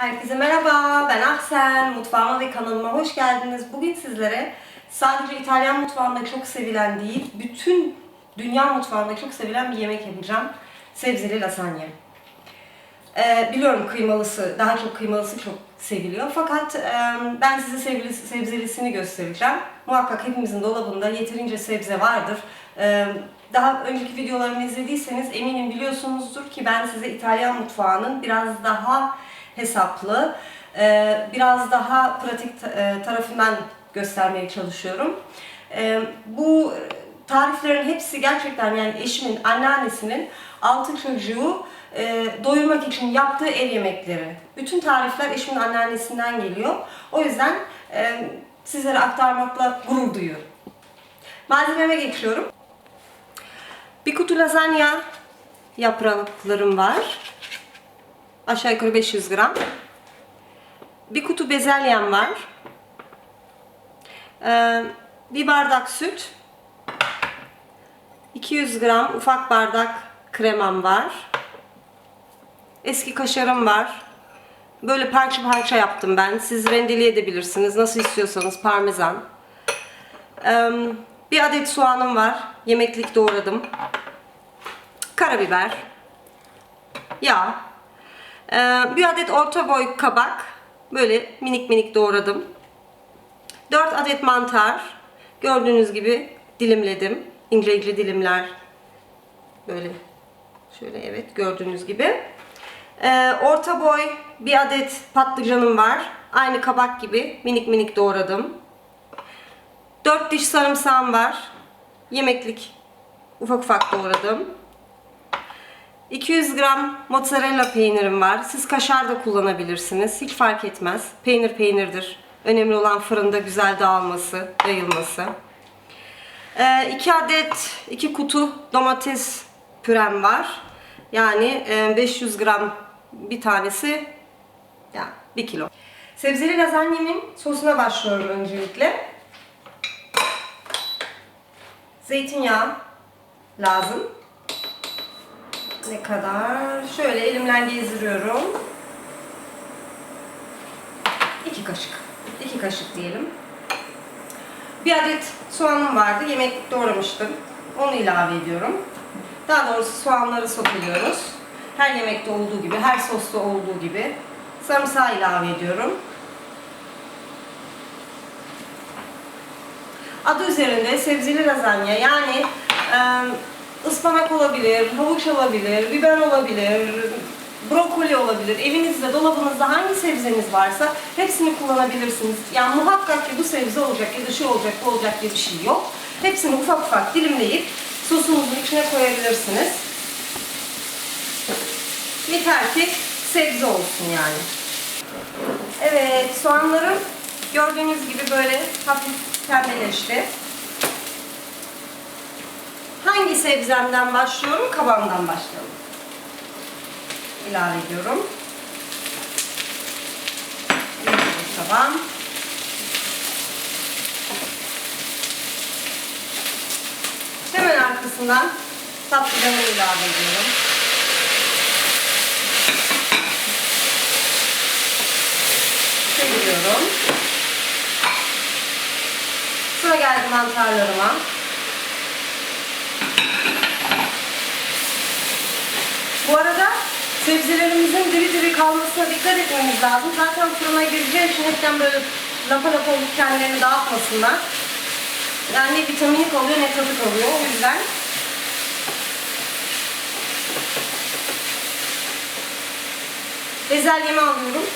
Herkese merhaba, ben Ahsen. Mutfağıma ve kanalıma hoş geldiniz. Bugün sizlere sadece İtalyan mutfağında çok sevilen değil, bütün dünya mutfağında çok sevilen bir yemek yapacağım. Sebzeli lasagna. Ee, biliyorum kıymalısı, daha çok kıymalısı çok seviliyor. Fakat e, ben size sebzeli, sebzelisini göstereceğim. Muhakkak hepimizin dolabında yeterince sebze vardır. Ee, daha önceki videolarımı izlediyseniz eminim biliyorsunuzdur ki ben size İtalyan mutfağının biraz daha hesaplı, e, biraz daha pratik e, tarafından göstermeye çalışıyorum. E, Bu tariflerin hepsi gerçekten yani eşimin, anneannesinin altı çocuğu e, doyurmak için yaptığı ev yemekleri. Bütün tarifler eşimin anneannesinden geliyor. O yüzden e, sizlere aktarmakla gurur duyuyorum. Malzememe geçiyorum. Bir kutu lazanya yapraklarım var. Aşağı yukarı 500 gram. Bir kutu bezelyem var. Ee, bir bardak süt. 200 gram ufak bardak kremam var. Eski kaşarım var. Böyle parça parça yaptım ben. Siz rendeleyebilirsiniz. Nasıl istiyorsanız parmesan. Ee, bir adet soğanım var. Yemeklik doğradım. Karabiber. Yağ. Ee, bir adet orta boy kabak. Böyle minik minik doğradım. 4 adet mantar. Gördüğünüz gibi dilimledim. İnce ince dilimler. Böyle şöyle evet gördüğünüz gibi. Ee, orta boy bir adet patlıcanım var. Aynı kabak gibi minik minik doğradım. 4 diş sarımsağım var. Yemeklik ufak ufak doğradım. 200 gram mozzarella peynirim var. Siz kaşar da kullanabilirsiniz. Hiç fark etmez. Peynir peynirdir. Önemli olan fırında güzel dağılması, yayılması. 2 adet, 2 kutu domates pürem var. Yani e, 500 gram bir tanesi, yani 1 kilo. Sebzeli lazanyemin sosuna başlıyorum öncelikle. Zeytinyağı lazım. Ne kadar? Şöyle elimden gezdiriyorum. İki kaşık. İki kaşık diyelim. Bir adet soğanım vardı. Yemek doğramıştım. Onu ilave ediyorum. Daha doğrusu soğanları soteliyoruz. Her yemekte olduğu gibi, her sosta olduğu gibi. Sarımsağı ilave ediyorum. Adı üzerinde sebzeli lazanya yani e, ıspanak olabilir, havuç olabilir, biber olabilir, brokoli olabilir. Evinizde, dolabınızda hangi sebzeniz varsa hepsini kullanabilirsiniz. Yani muhakkak ki bu sebze olacak ya da şu olacak, bu olacak diye bir şey yok. Hepsini ufak ufak dilimleyip sosunuzun içine koyabilirsiniz. Yeter ki sebze olsun yani. Evet, soğanlarım gördüğünüz gibi böyle hafif pembeleşti. Hangi sebzemden başlıyorum? Kabağımdan başlayalım. İlave ediyorum. Bir kabağım. Hemen arkasından patlıcanı ilave ediyorum. Çeviriyorum. Sıra geldi mantarlarıma. Bu arada sebzelerimizin diri diri kalmasına dikkat etmemiz lazım. Zaten fırına gireceği için hepten böyle lapa lapa olup kendilerini dağıtmasınlar. Yani ne vitamini kalıyor ne tadı kalıyor. O yüzden bezelyemi alıyorum.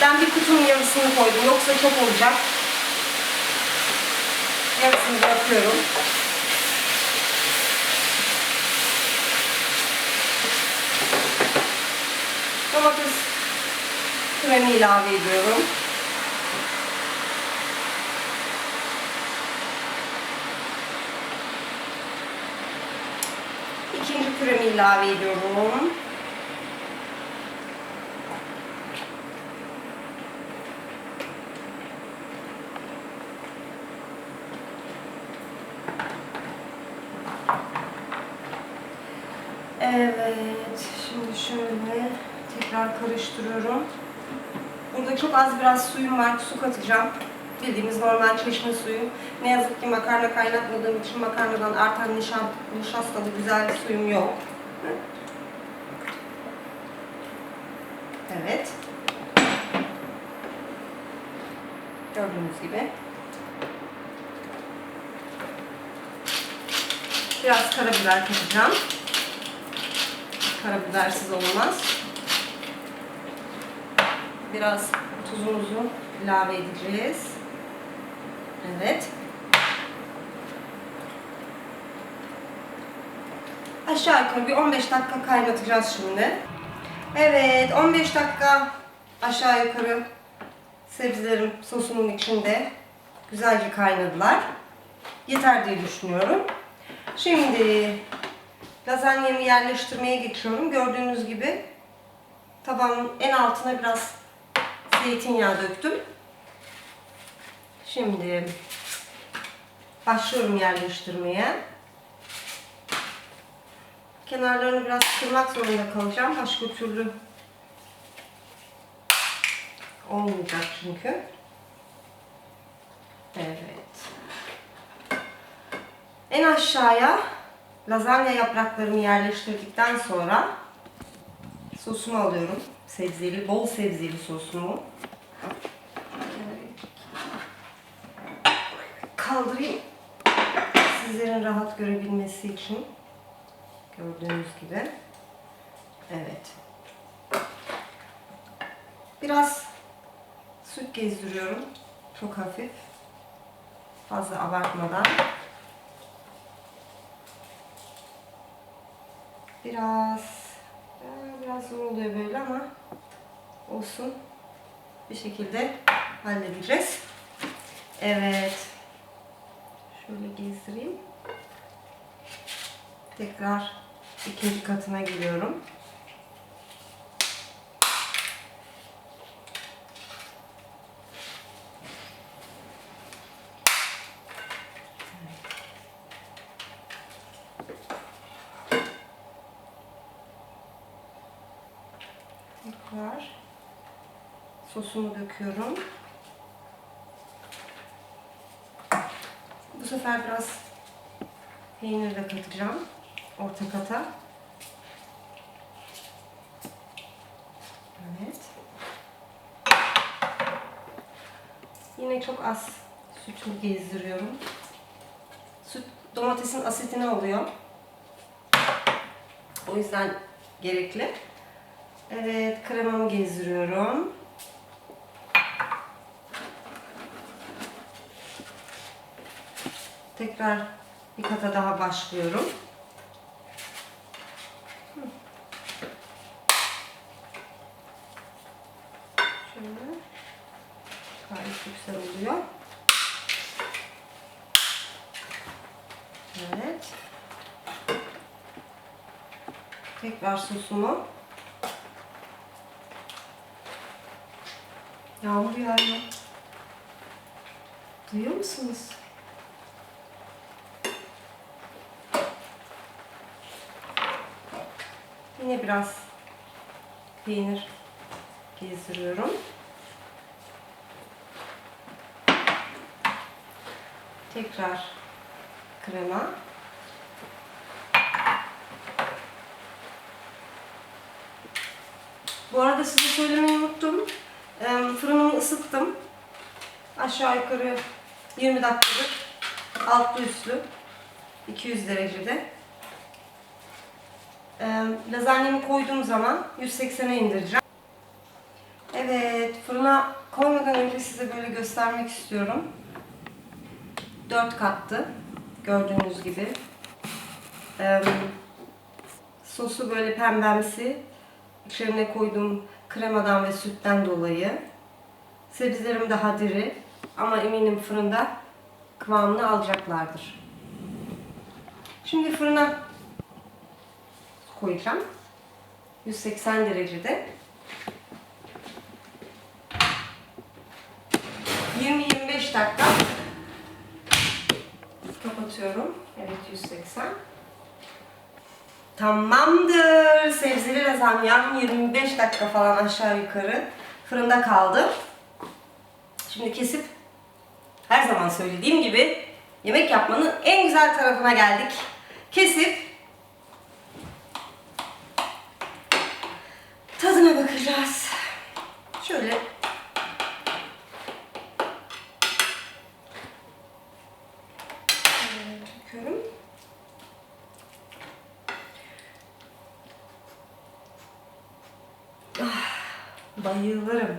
Ben bir kutunun yarısını koydum. Yoksa çok olacak. Yarısını bırakıyorum. Domates kremi ilave ediyorum. İkinci kremi ilave ediyorum. Evet, şimdi şöyle tekrar karıştırıyorum. Burada çok az biraz suyum var, su katacağım. Bildiğimiz normal çeşme suyu. Ne yazık ki makarna kaynatmadığım için makarnadan artan nişan, nişastalı güzel suyum yok. Evet. Gördüğünüz gibi. Biraz karabiber katacağım. Karabibersiz olmaz. Biraz tuzumuzu ilave edeceğiz. Evet. Aşağı yukarı bir 15 dakika kaynatacağız şimdi. Evet, 15 dakika aşağı yukarı sebzelerim sosumun içinde güzelce kaynadılar. Yeter diye düşünüyorum. Şimdi lazanyamı yerleştirmeye geçiyorum. Gördüğünüz gibi tabanın en altına biraz zeytinyağı döktüm. Şimdi başlıyorum yerleştirmeye. Kenarlarını biraz kırmak zorunda kalacağım. Başka türlü olmayacak çünkü. Evet. En aşağıya lazanya yapraklarımı yerleştirdikten sonra sosumu alıyorum. Sebzeli, bol sebzeli sosumu. Kaldırayım. Sizlerin rahat görebilmesi için. Gördüğünüz gibi. Evet. Biraz süt gezdiriyorum. Çok hafif. Fazla abartmadan. Biraz biraz zor oluyor böyle ama olsun. Bir şekilde halledeceğiz. Evet. Şöyle gezdireyim. Tekrar ikinci katına giriyorum. Tekrar sosumu döküyorum. Bu sefer biraz peynir de katacağım orta kata. Evet. Yine çok az sütü gezdiriyorum. Süt domatesin asitini alıyor. O yüzden gerekli. Evet, kremamı gezdiriyorum. Tekrar bir kata daha başlıyorum. Şöyle. Gayet güzel oluyor. Evet. Tekrar sosumu. Yağmur yağıyor. Duyuyor musunuz? Yine biraz peynir gezdiriyorum. Tekrar krema. Bu arada size söylemeyi unuttum. Fırınımı ısıttım. Aşağı yukarı 20 dakikadır. Altlı üstlü. 200 derecede. Lazanyamı koyduğum zaman 180'e indireceğim. Evet, fırına koymadan önce size böyle göstermek istiyorum. 4 kattı. Gördüğünüz gibi. Sosu böyle pembemsi. İçerine koyduğum kremadan ve sütten dolayı. Sebzelerim daha diri. Ama eminim fırında kıvamını alacaklardır. Şimdi fırına koyacağım. 180 derecede. 20-25 dakika kapatıyorum. Evet 180. Tamamdır. Sebzeli lazanyam 25 dakika falan aşağı yukarı fırında kaldı. Şimdi kesip her zaman söylediğim gibi yemek yapmanın en güzel tarafına geldik. Kesip tadına bakacağız. Şöyle Şöyle döküyorum. Ah, bayılırım.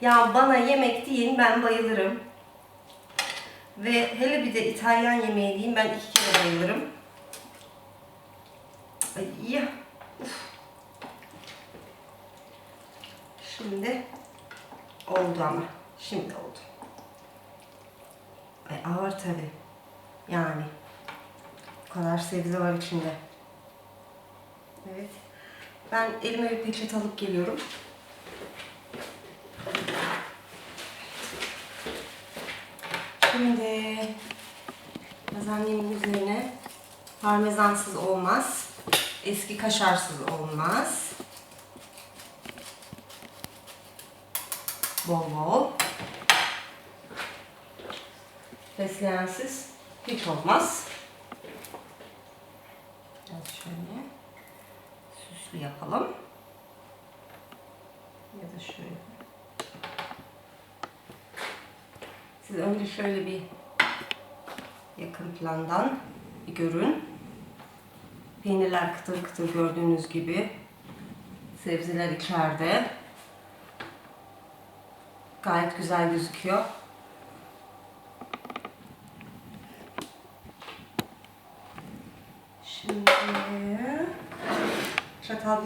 Ya bana yemek deyin ben bayılırım. Ve hele bir de İtalyan yemeği diyeyim ben iki kere bayılırım. Ay ya. Şimdi oldu ama. Şimdi oldu. Ay ağır tabi. Yani. O kadar sebze var içinde. Evet. Ben elime bir peçete alıp geliyorum. Şimdi lazanyemin üzerine parmezansız olmaz. Eski kaşarsız olmaz. Bol bol. Fesleğensiz hiç olmaz. Biraz şöyle süslü yapalım. Ya da şöyle. Siz önce şöyle bir yakın plandan bir görün. Peynirler kıtır kıtır gördüğünüz gibi. Sebzeler içeride. Gayet güzel gözüküyor.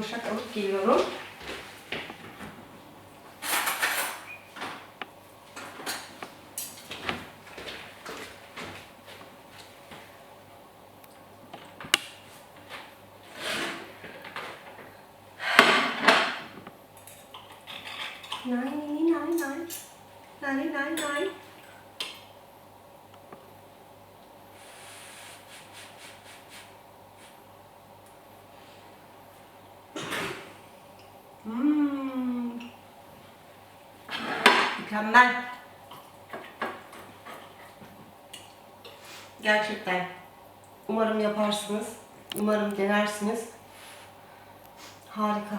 sakakkiiroon Nói, nói, nói, nói, nói, nói, nói. Mükemmel. Gerçekten. Umarım yaparsınız. Umarım denersiniz. Harika.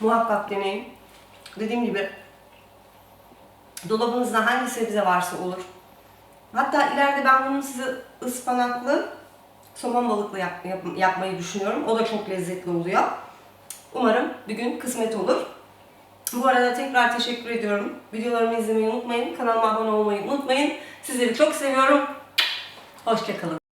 Muhakkak deneyin. Dediğim gibi dolabınızda hangi sebze varsa olur. Hatta ileride ben bunu size ıspanaklı somon balıklı yap, yap- yapmayı düşünüyorum. O da çok lezzetli oluyor. Umarım bir gün kısmet olur. Bu arada tekrar teşekkür ediyorum. Videolarımı izlemeyi unutmayın. Kanalıma abone olmayı unutmayın. Sizleri çok seviyorum. Hoşçakalın.